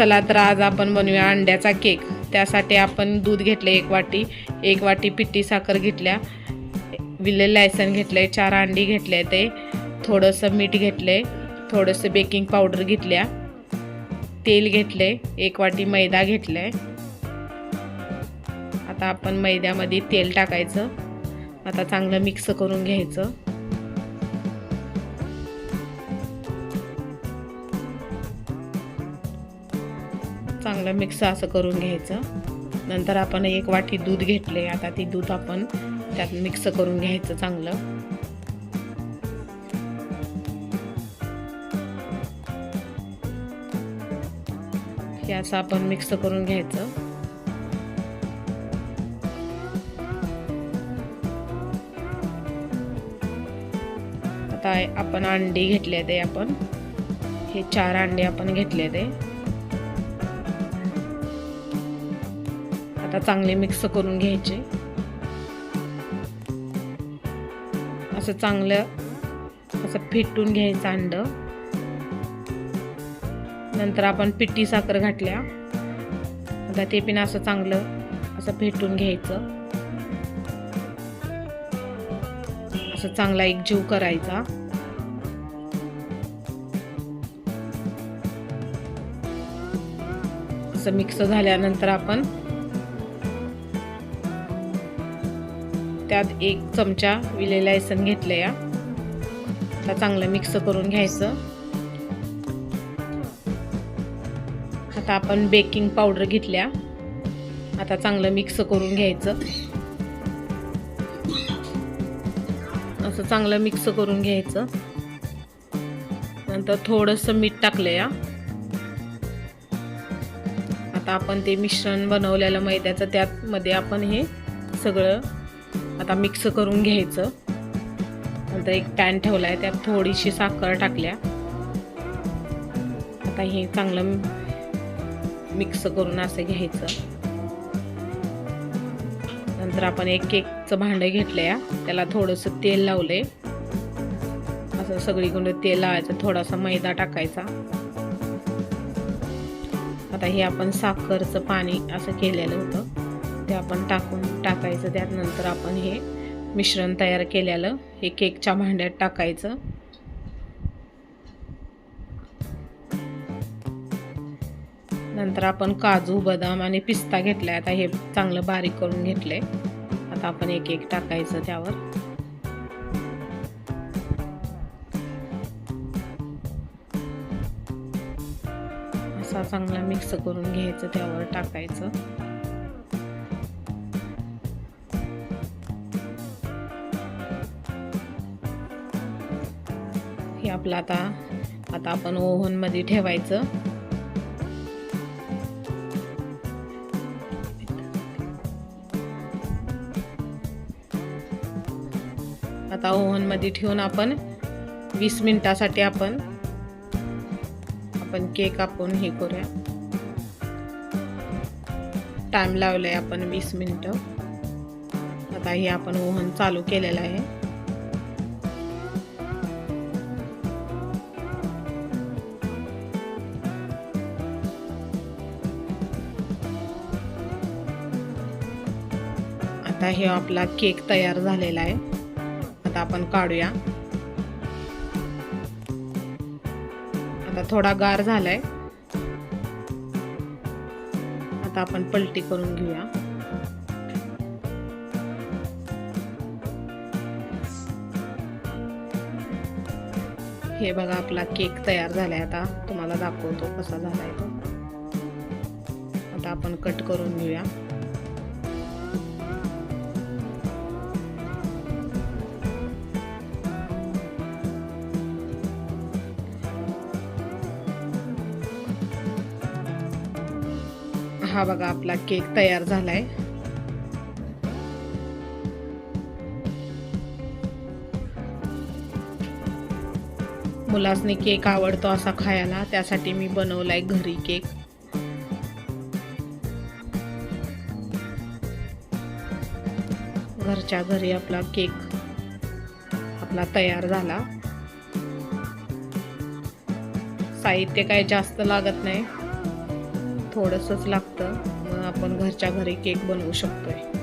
चला तर आज आपण बनवूया अंड्याचा केक. त्यासाठी आपण दूध घेतले एक वाटी. एक वाटी पिठी साखर घेतल्या. विले लायसन घेतले चार अंडी घेतले ते. थोडंसं मीठ घेतले थोडंसं बेकिंग पावडर घेतल्या. तेल घेतले एक वाटी मैदा घेतले आता आपण मैद्यामध्ये तेल टाकायचं. आता चांगलं मिक्स करून घ्यायचं. चांगलं मिक्स असं करून घ्यायचं. नंतर आपण एक वाटी दूध घेतले आता ती दूध आपण त्यात मिक्स करून घ्यायचं चांगलं. हे असं आपण मिक्स करून घ्यायचं. आता आपण अंडी घेतले ते आपण. हे चार अंडे आपण घेतले ते. आता चांगले मिक्स करून घ्यायचे. असं चांगलं असं फेटून घ्यायचं अंड. नंतर आपण पिठी साखर घातल्या. आता ते पण असं चांगलं असं फेटून घ्यायचं. असं चांगला एक जीव करायचा. असं मिक्स झाल्यानंतर आपण त्यात एक चमचा विलेला एसन घेतलं या. आता चांगलं मिक्स करून घ्यायचं. आता आपण बेकिंग पावडर घेतल्या. आता चांगलं मिक्स करून घ्यायचं. असं चांगलं मिक्स करून घ्यायचं. नंतर थोडंसं मीठ टाकलं या. आता आपण ते मिश्रण बनवलेलं मैद्याचं त्यामध्ये आपण हे सगळं आता मिक्स करून घ्यायचं. नंतर एक पॅन ठेवला आहे त्यात थोडीशी साखर टाकल्या. आता हे चांगलं मिक्स करून असं घ्यायचं. नंतर आपण एक केकचं भांडं घेतलं या त्याला थोडंसं तेल लावले असं सगळीकडे तेल लावायचं थोडासा मैदा टाकायचा. आता हे आपण साखरचं पाणी असं केलेलं होतं ते आपण टाकून टाकायचं त्यानंतर आपण हे मिश्रण तयार केलेलं हे केकच्या भांड्यात टाकायचं. नंतर आपण काजू बदाम आणि पिस्ता घेतलाय आता हे चांगलं बारीक करून घेतले आता आपण एक एक टाकायचं त्यावर. असा चांगला मिक्स करून घ्यायचं त्यावर टाकायचं. हे आपलं आता आता आपण ओव्हनमध्ये ठेवायचं. आता ओव्हनमध्ये ठेवून आपण वीस मिनिटासाठी आपण आपण केक आपण हे करूया. टाइम लावलाय आपण वीस मिनटं. आता हे आपण ओव्हन चालू केलेलं आहे. आता हे आपला केक तयार झालेला आहे. आता आपण काढूया. आता थोडा गार झालाय. आता आपण पलटी करून घेऊया. हे बघा आपला केक तयार झालाय आता. तुम्हाला दाखवतो कसा झालाय तो. आता आपण कट करून घेऊया. हा बघा आपला केक तयार झालाय. मुलासनी केक आवडतो असा खायला त्यासाठी मी बनवलाय घरी केक. घरच्या घरी आपला केक आपला तयार झाला. साहित्य काय जास्त लागत नाही. थोडंसंच लागतं. मग आपण घरच्या घरी केक बनवू शकतोय.